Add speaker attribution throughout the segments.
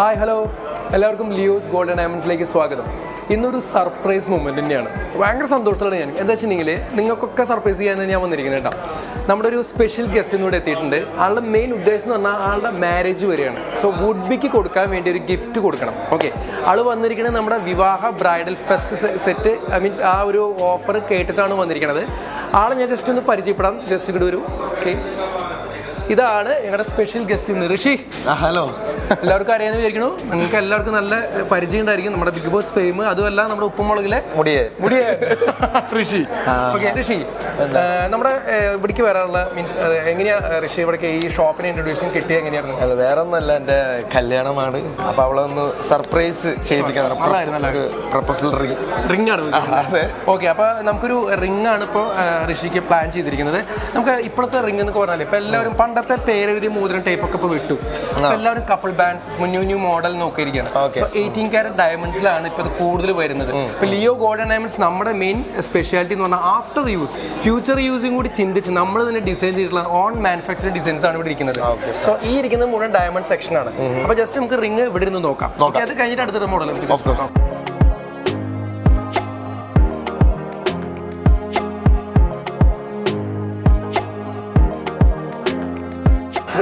Speaker 1: Hi hello എല്ലാവർക്കും Leo's golden ഡയമണ്ട്സിലേക്ക് സ്വാഗതം. ഇന്നൊരു സർപ്രൈസ് മൊമെന്റ് തന്നെയാണ്. ഭയങ്കര സന്തോഷത്തോടെ ഞാൻ. എന്താ വെച്ചിട്ടുണ്ടെങ്കിൽ നിങ്ങൾക്കൊക്കെ സർപ്രൈസ് ചെയ്യാൻ ഞാൻ വന്നിരിക്കുന്നത് കേട്ടോ. നമ്മുടെ ഒരു സ്പെഷ്യൽ ഗസ്റ്റ് ഇന്നിവിടെ എത്തിയിട്ടുണ്ട്. ആളുടെ മെയിൻ ഉദ്ദേശം എന്ന് പറഞ്ഞാൽ ആളുടെ മാരേജ് വരെയാണ്. സോ വുഡ് ബിക്ക് കൊടുക്കാൻ വേണ്ടി ഒരു ഗിഫ്റ്റ് കൊടുക്കണം. ഓക്കെ ആൾ വന്നിരിക്കുന്നത് നമ്മുടെ വിവാഹ bridal fest set I means ആ ഒരു ഓഫർ കേട്ടിട്ടാണ് വന്നിരിക്കുന്നത്. ആളെ ഞാൻ ജസ്റ്റ് ഒന്ന് പരിചയപ്പെടാം. ജസ്റ്റ് ഇങ്ങോട്ട് ഒരു ഓക്കെ ഇതാണ് ഞങ്ങളുടെ സ്പെഷ്യൽ ഗസ്റ്റ് ഇന്ന്. ഋഷി.
Speaker 2: ഹലോ
Speaker 1: എല്ലാവർക്കും അറിയാന്ന് വിചാരിക്കണു. നിങ്ങൾക്ക് എല്ലാവർക്കും നല്ല പരിചയം ഉണ്ടായിരിക്കും. നമ്മുടെ ബിഗ് ബോസ് ഫെയിം അതുമല്ല നമ്മുടെ ഉപ്പുമുളകിലെ
Speaker 2: മുടിയേ.
Speaker 1: മുടിയെ. ഋഷി. ഓക്കെ ഋഷി. നമ്മുടെ ഇവിടേക്ക് വരാനുള്ള മീൻസ് എങ്ങനെയാ ഋഷി ഇവിടേക്ക് ഈ ഷോപ്പിനെ ഇൻട്രൊഡ്യൂഷൻ കിട്ടിയ എങ്ങനെയായിരുന്നു?
Speaker 2: അത് വേറെ ഒന്നല്ല എന്റെ കല്യാണമാണ്. അപ്പൊ അവളെ ഒന്ന് സർപ്രൈസ് ചെയ്യിപ്പിക്കാൻ
Speaker 1: കൊള്ളായിരുന്നല്ലോ.
Speaker 2: ഒരു പ്രപ്പോസൽ റിംഗ്
Speaker 1: റിംഗ് ആണ് ഓക്കെ അപ്പൊ നമുക്കൊരു റിംഗ് ആണ് ഇപ്പോൾ ഋഷിക്ക് പ്ലാൻ ചെയ്തിരിക്കുന്നത്. നമുക്ക് ഇപ്പോഴത്തെ റിംഗ് എന്നൊക്കെ പറഞ്ഞാൽ ഇപ്പൊ എല്ലാവരും പണ്ടത്തെ പേരെഴുതി മോതിരം ടൈപ്പ് ഒക്കെ ഇപ്പൊ വിട്ടു. എല്ലാവരും couple bands new new model നോക്കിയിരിക്കുകയാണ്. So eighteen carat ഡയമണ്ട്സിലാണ് ഇപ്പോൾ ഇത് കൂടുതൽ വരുന്നത്. ഇപ്പൊ ലിയോ ഗോൾഡൻ ഡയമണ്ട്സ് നമ്മുടെ മെയിൻ സ്പെഷ്യാലിറ്റി എന്ന് പറഞ്ഞാൽ ആഫ്റ്റർ യൂസ് ഫ്യൂച്ചർ യൂസും കൂടി ചിന്തിച്ച് നമ്മൾ തന്നെ ഡിസൈൻ ചെയ്തിട്ടുള്ള ഓൺ മാനുഫാക്ചർ ഡിസൈൻസ് ആണ് ഇവിടെ ഇരിക്കുന്നത്. സോ ഈ ഇരിക്കുന്നത് മുഴുവൻ ഡയമണ്ട് സെക്ഷൻ ആണ്. അപ്പൊ ജസ്റ്റ് നമുക്ക് റിംഗ് ഇവിടെ ഇരുന്ന് നോക്കാം. അത് കഴിഞ്ഞിട്ട് അടുത്തൊരു മോഡൽ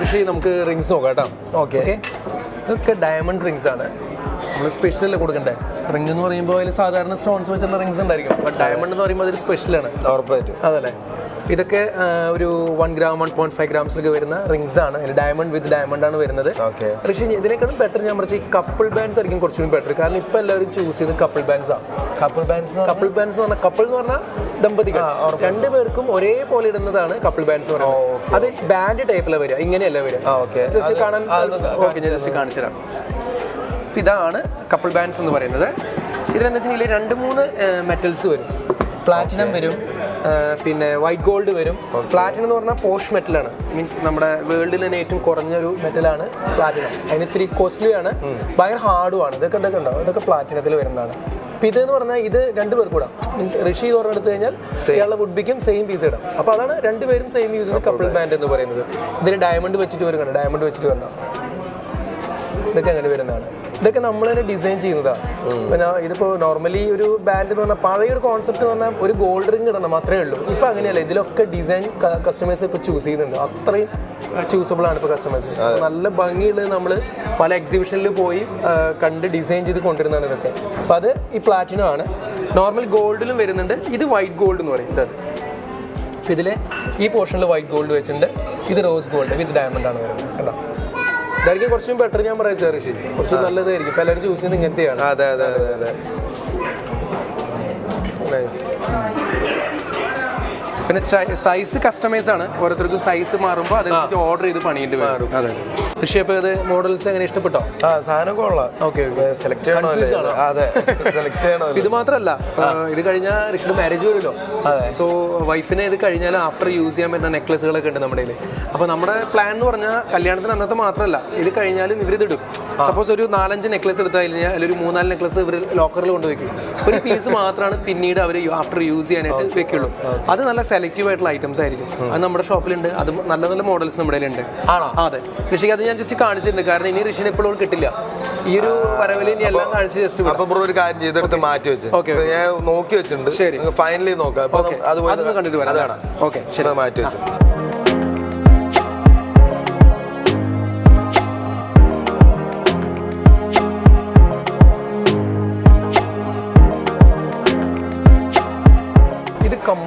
Speaker 1: ഋഷി നമുക്ക് റിങ്സ് നോക്കാം കേട്ടോ. ഓക്കെ ഇതൊക്കെ ഡയമണ്ട്സ് റിങ്സ് ആണ്. നമ്മൾ സ്പെഷ്യൽ കൊടുക്കണ്ടേ? റിങ് എന്ന് പറയുമ്പോൾ അതിൽ സാധാരണ സ്റ്റോൺസ് വെച്ചുള്ള റിങ്സ് ഉണ്ടായിരിക്കും. ബട്ട് ഡയമണ്ട് എന്ന് പറയുമ്പോൾ അതൊരു സ്പെഷ്യലാണ്
Speaker 2: ഉറപ്പായിട്ടും.
Speaker 1: അതല്ലേ? ഇതൊക്കെ ഒരു one gram one point five ഗ്രാംസിലൊക്കെ വരുന്ന റിങ്സ് ആണ്. ഡയമണ്ട് വിത്ത് ഡയമണ്ട് ആണ് വരുന്നത്.
Speaker 2: ഓക്കെ
Speaker 1: ഋഷി ഇതിനേക്കാളും ബെറ്റർ ഞാൻ പറഞ്ഞ ഈ കപ്പിൾ ബാൻഡ്സ് ആയിരിക്കും കുറച്ചുകൂടി ബെറ്റർ കാരണം ഇപ്പൊ എല്ലാവരും ചൂസ് ചെയ്യുന്നത് കപ്പിൾ ബാൻഡ്സ് ആണ്
Speaker 2: കപ്പിൾ ബാൻഡ്സ്
Speaker 1: കപ്പിൾ ബാൻഡ്സ് എന്ന് പറഞ്ഞാൽ കപ്പിൾ എന്ന് പറഞ്ഞാൽ ദമ്പതികൾ. രണ്ടുപേർക്കും ഒരേപോലെ ഇടുന്നതാണ് കപ്പിൾ ബാൻഡ്സ് പറയുന്നത്. അത് ബാൻഡ് ടൈപ്പിലാണ് വരിക. ഇങ്ങനെയല്ല വരിക. ജസ്റ്റ് കാണാൻ ഓക്കെ ഞാൻ ജസ്റ്റ് കാണിച്ചു തരാം. ഇതാണ് കപ്പിൾ ബാൻഡ്സ് എന്ന് പറയുന്നത്. ഇതിലെന്താ വെച്ചിട്ടുണ്ടെങ്കിൽ രണ്ട് മൂന്ന് മെറ്റൽസ് വരും. പ്ലാറ്റിനം വരും. പിന്നെ വൈറ്റ് ഗോൾഡ് വരും. പ്ലാറ്റിനം എന്ന് പറഞ്ഞാൽ പോഷ് മെറ്റലാണ് മീൻസ് നമ്മുടെ വേൾഡിൽ തന്നെ ഏറ്റവും കുറഞ്ഞൊരു മെറ്റലാണ് പ്ലാറ്റിനം അതിന് ഇത്തിരി കോസ്റ്റ്ലി ആണ്. ഭയങ്കര ഹാർഡും ആണ്. ഇതൊക്കെ ഇതൊക്കെ ഉണ്ടാവും ഇതൊക്കെ പ്ലാറ്റിനത്തിൽ വരുന്നതാണ്. അപ്പൊ ഇതെന്ന് പറഞ്ഞാൽ ഇത് രണ്ടുപേർ കൂടാം. മീൻസ് ഋഷി എന്ന് പറഞ്ഞെടുത്ത് എടുത്തു കഴിഞ്ഞാൽ ഇയാളുടെ വുഡ്ബിക്കും സെയിം പീസ് ഇടാം. അപ്പൊ അതാണ് രണ്ടുപേരും സെയിം യൂസ് ചെയ്യുന്ന കപ്പിൾ ബാൻഡ് എന്ന് പറയുന്നത്. ഇതിന് ഡയമണ്ട് വെച്ചിട്ട് വരുന്നുണ്ട്. ഡയമണ്ട് വെച്ചിട്ട് വരണം ഇതൊക്കെ അങ്ങനെ വരുന്നതാണ്. ഇതൊക്കെ നമ്മൾ തന്നെ ഡിസൈൻ ചെയ്യുന്നതാണ് പിന്നെ ഇതിപ്പോൾ ഇതിപ്പോ നോർമലി ഒരു ബാൻഡ് എന്ന് പറഞ്ഞാൽ പഴയ ഒരു കോൺസെപ്റ്റ് എന്ന് പറഞ്ഞാൽ ഒരു ഗോൾഡ് റിംഗ് ഇടണം മാത്രമേ ഉള്ളൂ. ഇപ്പൊ അങ്ങനെയല്ല ഇതിലൊക്കെ ഡിസൈൻ കസ്റ്റമേഴ്സ് ഇപ്പൊ ചൂസ് ചെയ്യുന്നുണ്ട്. അത്രയും ചൂസബിൾ ആണ് ഇപ്പൊ കസ്റ്റമേഴ്സ് നല്ല ഭംഗിയുള്ളത് നമ്മൾ പല എക്സിബിഷനിൽ പോയി കണ്ട് ഡിസൈൻ ചെയ്ത് കൊണ്ടുവരുന്നതാണ് ഇതൊക്കെ. അപ്പൊ അത് ഈ പ്ലാറ്റിനം ആണ്. നോർമൽ ഗോൾഡിലും വരുന്നുണ്ട്. ഇത് വൈറ്റ് ഗോൾഡ് എന്ന് പറയും. ഇതത് ഇതിൽ ഇതിലെ ഈ പോർഷനിൽ വൈറ്റ് ഗോൾഡ് വെച്ചിട്ടുണ്ട്. ഇത് റോസ് ഗോൾഡ് വിത്ത് ഡയമണ്ട് ആണ് വരുന്നത്. കേട്ടോ ഇതായിരിക്കും കുറച്ചും ബെറ്റർ ഞാൻ പറയാം ചെറിയ കുറച്ച് നല്ലതായിരിക്കും. പലരും എല്ലാവരും ചൂസ് ചെയ്യുന്നത് ഇങ്ങനത്തെയാണ്.
Speaker 2: അതെ അതെ അതെ അതെ.
Speaker 1: പിന്നെ സൈസ് കസ്റ്റമൈസ് ആണ്. ഓരോരുത്തർക്കും സൈസ് മാറുമ്പോൾ അതനുസരിച്ച് ഓർഡർ ചെയ്ത് പണിയിട്ട് വരും. അതെ. പക്ഷേ അപ്പോൾ ഇത് മോഡൽസ് എങ്ങനെ ഇഷ്ടപ്പെട്ടോ?
Speaker 2: ആ സാധനം കൊള്ളാം.
Speaker 1: ഓക്കെ
Speaker 2: സെലക്ട് അതെ സെലക്ട്
Speaker 1: ഇത് മാത്രമല്ല ഇത് കഴിഞ്ഞാൽ ഋഷിയുടെ മാരേജ് വരുമല്ലോ. സോ വൈഫിനെ ഇത് കഴിഞ്ഞാൽ ആഫ്റ്റർ യൂസ് ചെയ്യാൻ പറ്റുന്ന നെക്ലസുകളൊക്കെ ഉണ്ട് നമ്മുടെ കയ്യിൽ അപ്പോൾ നമ്മുടെ പ്ലാൻ എന്ന് പറഞ്ഞാൽ കല്യാണത്തിന് അന്നത്തെ മാത്രമല്ല ഇത് കഴിഞ്ഞാലും ഇവർ ഇതിടും സപ്പോസ് ഒരു നാലഞ്ച് നെക്ലസ് എടുത്താൽ കഴിഞ്ഞാൽ അല്ലെങ്കിൽ ഒരു മൂന്നാൽ നെക്ലസ് ഇവർ ലോക്കറിൽ കൊണ്ടുവയ്ക്കും ഒരു പീസ് മാത്രമാണ് പിന്നീട് അവർ ആഫ്റ്റർ യൂസ് ചെയ്യാനായിട്ട് വെക്കുള്ളൂ. അത് നല്ല സെലക്റ്റീവ് ആയിട്ടുള്ള ഐറ്റംസ് ആയിരിക്കും. അത് നമ്മുടെ ഷോപ്പിലുണ്ട് അത് നല്ല നല്ല മോഡൽസ് നമ്മുടെ ഉണ്ട്
Speaker 2: ആണോ?
Speaker 1: അതെ. ഋഷിക്ക് അത് ഞാൻ ജസ്റ്റ് കാണിച്ചിട്ടുണ്ട്. കാരണം ഇനി ഋഷിനെ ഇപ്പോഴും കിട്ടില്ല. ഈ ഒരു വരവിൽ ഇനി എല്ലാം കാണിച്ച് ജസ്റ്റ്
Speaker 2: അപ്പൊ ബ്രോ ഒരു കാര്യം ചെയ്തെടുത്ത് മാറ്റി വെച്ച്. ഓക്കെ ഞാൻ നോക്കി വെച്ചിട്ടുണ്ട്.
Speaker 1: ശരി.
Speaker 2: ഫൈനലി നോക്കാം. അതുപോലെ
Speaker 1: കണ്ടിട്ട് വരാം.
Speaker 2: അതാണ്.
Speaker 1: ഓക്കെ ശരി.
Speaker 2: മാറ്റി വെച്ചു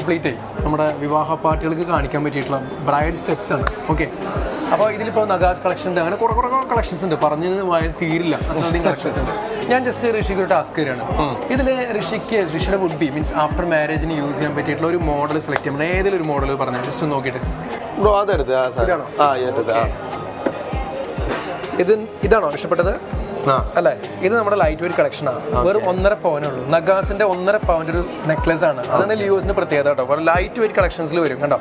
Speaker 1: കംപ്ലീറ്റ് നമ്മുടെ വിവാഹ പാർട്ടികൾക്ക് കാണിക്കാൻ പറ്റിയിട്ടുള്ള ബ്രൈഡ് സെറ്റ്സ് ആണ്. ഓക്കെ അപ്പോൾ ഇതിലിപ്പോൾ നഗാസ് കളക്ഷൻ ഉണ്ട്. അങ്ങനെ കുറേ കുറേ കളക്ഷൻസ് ഉണ്ട്. പറഞ്ഞു തീരില്ല. അത്രയധികം കളക്ഷൻസ് ഉണ്ട്. ഞാൻ ജസ്റ്റ് ഋഷിക്ക് ഒരു ടാസ്ക് തരാണ് ഇതിൽ ഋഷിക്ക് ഋഷിയുടെ വുഡ് ബി മീൻസ് ആഫ്റ്റർ മാരേജിന് യൂസ് ചെയ്യാൻ പറ്റിയിട്ടുള്ള ഒരു മോഡൽ സെലക്ട് ചെയ്യണം ഏതെങ്കിലും ഒരു മോഡൽ പറഞ്ഞു ജസ്റ്റ് നോക്കിയിട്ട്.
Speaker 2: ബ്രോ അതെടുത്ത് ആ? ആ ഏറ്റത് ആ.
Speaker 1: ഇത് ഇതാണോ ഇഷ്ടപ്പെട്ടത്? അല്ലേ? ഇത് നമ്മുടെ ലൈറ്റ് വെയിറ്റ് കളക്ഷനാണ് വെറും ഒന്നര പവനേ ഉള്ളൂ. നഗാസിന്റെ ഒന്നര പവന്റെ ഒരു നെക്ലസ് ആണ്. അതാണ് ലിയോസിന്റെ പ്രത്യേകത കേട്ടോ. ലൈറ്റ് വെയിറ്റ് കളക്ഷൻസിൽ വരും കണ്ടോ?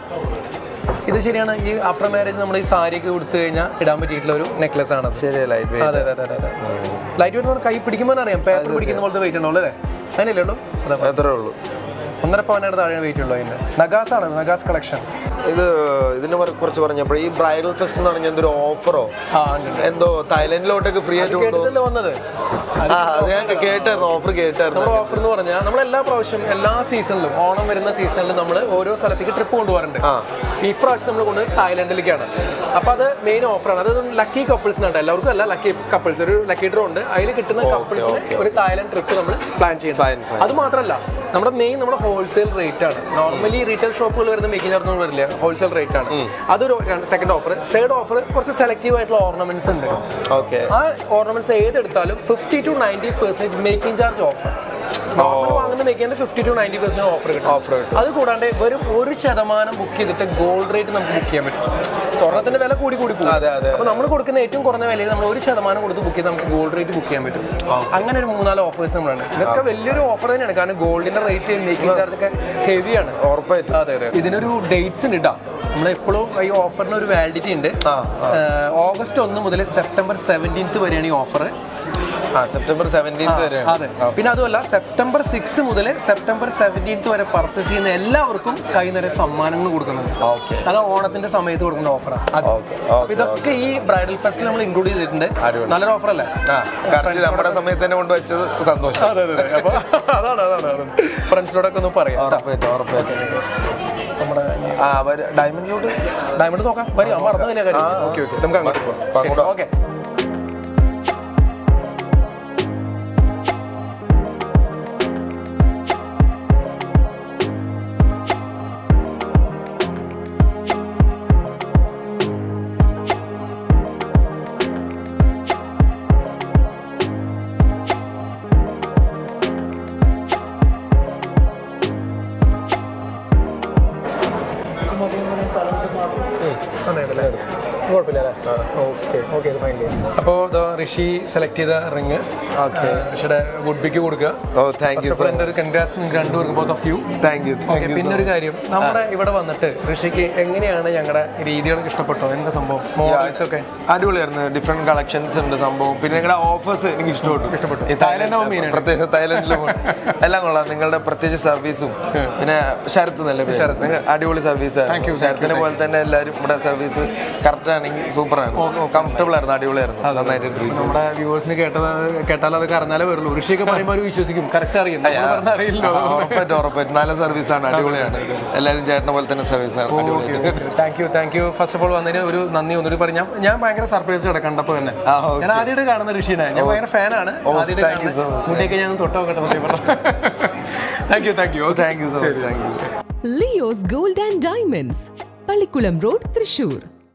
Speaker 1: ഇത് ശരിയാണ് ഈ ആഫ്റ്റർ മാരേജ് നമ്മൾ ഈ സാരിയൊക്കെ കൊടുത്തു കഴിഞ്ഞാൽ ഇടാൻ പറ്റിയിട്ടുള്ള ഒരു നെക്ലസ് ആണ്
Speaker 2: ശരി ലൈറ്റ്
Speaker 1: അതെ അതെ അതെ അതെ ലൈറ്റ് വെയിറ്റ് കൈ പിടിക്കുമ്പോൾ അറിയാം. പേപ്പർ പിടിക്കുന്ന പോലത്തെ വെയിറ്റ് ഉണ്ടോ അല്ലേ? അതിനല്ലേ ഉള്ളൂ?
Speaker 2: അത്രേ ഉള്ളൂ.
Speaker 1: ഒന്നര പവനായിട്ട് താഴെ വെയിറ്റ് ഉള്ളൂ അതിന്റെ. നഗാസ് ആണ് നഗാസ് കളക്ഷൻ
Speaker 2: ഇത് ഇതിനെ കുറച്ച് പറഞ്ഞപ്പോൾ ഈ ബ്രൈഡൽ ഫെസ്റ്റ് എന്ന് പറഞ്ഞ എന്തൊരു ഓഫറോ? എന്തോ തായ്ലൻഡിലോട്ടൊക്കെ ഫ്രീ ആയിട്ട് കൊണ്ടുപോകും
Speaker 1: വന്നത്?
Speaker 2: ആ അത് ഞാൻ കേട്ടായിരുന്നു ഓഫർ കേട്ടായിരുന്നു.
Speaker 1: നമ്മുടെ ഓഫർ എന്ന് പറഞ്ഞാൽ നമ്മൾ എല്ലാ പ്രാവശ്യം എല്ലാ സീസണിലും ഓണം വരുന്ന സീസണിലും നമ്മൾ ഓരോ സ്ഥലത്തേക്ക് ട്രിപ്പ് കൊണ്ടുപോകാറുണ്ട്.
Speaker 2: ആ.
Speaker 1: ഈ പ്രാവശ്യം നമ്മൾ കൊണ്ട് തായ്ലൻഡിലേക്കാണ്. അപ്പൊ അത് മെയിൻ ഓഫറാണ് അത് ലക്കി കപ്പിൾസിനുണ്ട് എല്ലാവർക്കും അല്ല ലക്കി കപ്പിൾസ് ഒരു ലക്കി ഡ്രോ ഉണ്ട്. അതിൽ കിട്ടുന്ന കപ്പിൾസിന് ഒരു തായ്ലൻഡ് ട്രിപ്പ് നമ്മൾ പ്ലാൻ
Speaker 2: ചെയ്യുന്നു.
Speaker 1: ചെയ്യുന്നത് അത് മാത്രമല്ല നമ്മുടെ മെയിൻ നമ്മുടെ ഹോൾസെയിൽ റേറ്റ് ആണ്. നോർമലി റീറ്റെയിൽ ഷോപ്പുകൾ വരുന്ന മെയിൻ ചാർജ് വരില്ല ഹോൾസെയിൽ റേറ്റ് ആണ്. അതൊരു സെക്കൻഡ് ഓഫർ തേർഡ് ഓഫർ കുറച്ച് സെലക്റ്റീവ് ആയിട്ടുള്ള ഓർണമെന്റ്സ് ഉണ്ട്
Speaker 2: ഓക്കെ
Speaker 1: ആ ornaments ഏതെടുത്താലും fifty to ninety percentage making charge offer normal വാങ്ങുന്ന fifty to ninety percent offer കിട്ടും.
Speaker 2: Offer കിട്ടും.
Speaker 1: അത് കൂടാണ്ട് വെറും ഒരു ശതമാനം ബുക്ക് ചെയ്തിട്ട് ഗോൾഡ് റേറ്റ് നമുക്ക് ബുക്ക് ചെയ്യാൻ പറ്റും. സ്വർണത്തിന്റെ വില കൂടി കൂടി പോകും. അപ്പൊ നമ്മൾ കൊടുക്കുന്ന ഏറ്റവും കുറഞ്ഞ വിലയിൽ നമ്മൾ ഒരു ശതമാനം കൊടുത്ത് ബുക്ക് ചെയ്ത് നമുക്ക് ഗോൾഡ് റേറ്റ് ബുക്ക് ചെയ്യാൻ പറ്റും. അങ്ങനെ ഒരു മൂന്നാൽ ഓഫേഴ്സ് നമ്മളാണ് ഇതൊക്കെ വലിയൊരു ഓഫർ തന്നെയാണ്. കാരണം ഗോൾഡിന്റെ റേറ്റ് മേക്കിംഗ് ചാർജ് ഒക്കെ ഹെവിയാണ്
Speaker 2: ഉറപ്പായിട്ടും.
Speaker 1: അതെ അതെ. ഇതിനൊരു ഡേറ്റ്സ് ഉണ്ട് കേട്ടോ നമ്മളെപ്പോഴും ഈ ഓഫറിന് ഒരു വാലിഡിറ്റി ഉണ്ട്. ഓഗസ്റ്റ് ഒന്ന് മുതൽ സെപ്റ്റംബർ സെവന്റീൻത്ത് വരെയാണ് ഈ ഓഫർ
Speaker 2: സെപ്റ്റംബർ സെവന്റീൻത് വരെ
Speaker 1: അതെ. പിന്നെ അതുമല്ല സെപ്റ്റംബർ സിക്സ് മുതൽ സെപ്റ്റംബർ സെവന്റീൻത്ത് വരെ പർച്ചേസ് ചെയ്യുന്ന എല്ലാവർക്കും കൈ നിറയെ സമ്മാനങ്ങൾ കൊടുക്കുന്നുണ്ട്
Speaker 2: ഓക്കെ.
Speaker 1: അത് ഓണത്തിന്റെ സമയത്ത് കൊടുക്കുന്ന ഓഫറാണ് ഇതൊക്കെ ഈ ബ്രൈഡൽ ഫെസ്റ്റിൽ നമ്മൾ ഇൻക്ലൂഡ് ചെയ്തിട്ടുണ്ട്. നല്ലൊരു ഓഫർ അല്ലേ?
Speaker 2: നമ്മുടെ സമയത്ത് തന്നെ കൊണ്ടുവച്ചത് സന്തോഷം.
Speaker 1: അതെ അതെ അപ്പൊ അതാണ് അതാണ് ഫ്രണ്ട്സിനോടൊക്കെ ഒന്ന് പറയാം കേട്ടോ.
Speaker 2: ഉറപ്പായിട്ടും ഉറപ്പായിട്ടും.
Speaker 1: നമ്മുടെ
Speaker 2: ഡയമണ്ടിലോട്ട്
Speaker 1: ഡയമണ്ട് നോക്കാം. വരും അമ്മ മറന്നു തന്നെ കാര്യം ഓക്കെ ഓക്കെ. നമുക്ക് അങ്ങോട്ട് പോകാം ഓക്കെ. കുഴപ്പമില്ല ഓക്കെ ഓക്കെ ഫൈൻ അപ്പോൾ ഋഷി സെലക്ട് ചെയ്ത റിങ്. ഋഷിയുടെ വുഡ് ബിക്ക് കൊടുക്കുക.
Speaker 2: ഓ താങ്ക് യു
Speaker 1: എന്റെ ഒരു കൺഗ്രാറ്റ്സ് നിങ്ങൾക്ക് രണ്ടുപേർക്കും both of you
Speaker 2: thank you
Speaker 1: പിന്നെ ഒരു കാര്യം. നമ്മുടെ ഇവിടെ വന്നിട്ട് ഋഷിക്ക് എങ്ങനെയാണ് ഞങ്ങളുടെ രീതികളൊക്കെ ഇഷ്ടപ്പെട്ടോ എന്താ സംഭവം? മോഡൽസ് ഒക്കെ.
Speaker 2: അടിപൊളിയായിരുന്നു. ഡിഫറെന്റ് കളക്ഷൻസ് ഉണ്ട് സംഭവം. പിന്നെ നിങ്ങളുടെ ഓഫേഴ്സ് എനിക്ക് ഇഷ്ടപ്പെട്ടു.
Speaker 1: ഇഷ്ടപ്പെട്ടു.
Speaker 2: ഈ
Speaker 1: തായ്ലൻഡ് ആവും
Speaker 2: പ്രത്യേകിച്ച് തായ്ലൻഡിലും എല്ലാം കൊള്ളാം. നിങ്ങളുടെ പ്രത്യേകിച്ച് സർവീസും പിന്നെ ശരത്ത് നല്ല.
Speaker 1: ശരത്ത്.
Speaker 2: അടിപൊളി സർവീസ് ശരത്തിനെ പോലെ തന്നെ എല്ലാവരും ഇവിടെ സർവീസ് കറക്റ്റ് ആണെങ്കിൽ സൂപ്പർ ആയിരുന്നു. കംഫർട്ടബിൾ ആയിരുന്നു അടിപൊളിയായിരുന്നു. നന്നായിട്ട്
Speaker 1: നമ്മുടെ വ്യൂവേഴ്സിന് കേട്ടത് കേട്ടാൽ അത് കറന്നാലേ വരുള്ളൂ. ഋഷിയൊക്കെ പറയുമ്പോൾ അവർ വിശ്വസിക്കും. കറക്റ്റ് അറിയാം. അറിയില്ലോ
Speaker 2: ഉറപ്പായിട്ടും ഉറപ്പായിട്ടും. നല്ല സർവീസ് ആണ്. അടിപൊളിയാണ്. എല്ലാവരും ചേട്ടനെ പോലെ തന്നെ സർവീസ് ആണ്. അടിപൊളി
Speaker 1: thank you thank you first of all വന്നതിന് ഒരു നന്ദി. ഒന്നുകൂടി പറഞ്ഞു ഞാൻ ഭയങ്കര സർപ്രൈസ് ഇവിടെ കണ്ടപ്പോൾ തന്നെ. ഞാൻ ആദ്യമായിട്ട് കാണുന്ന ഋഷിനെ. ഞാൻ ഭയങ്കര ഫാനാണ് ആദ്യമായിട്ട് മുടിയൊക്കെ ഞാൻ തൊട്ടോ കേട്ടോ thank you thank you
Speaker 2: thank you so much thank you
Speaker 3: Leo's gold and diamonds Pallikkulam road Thrissur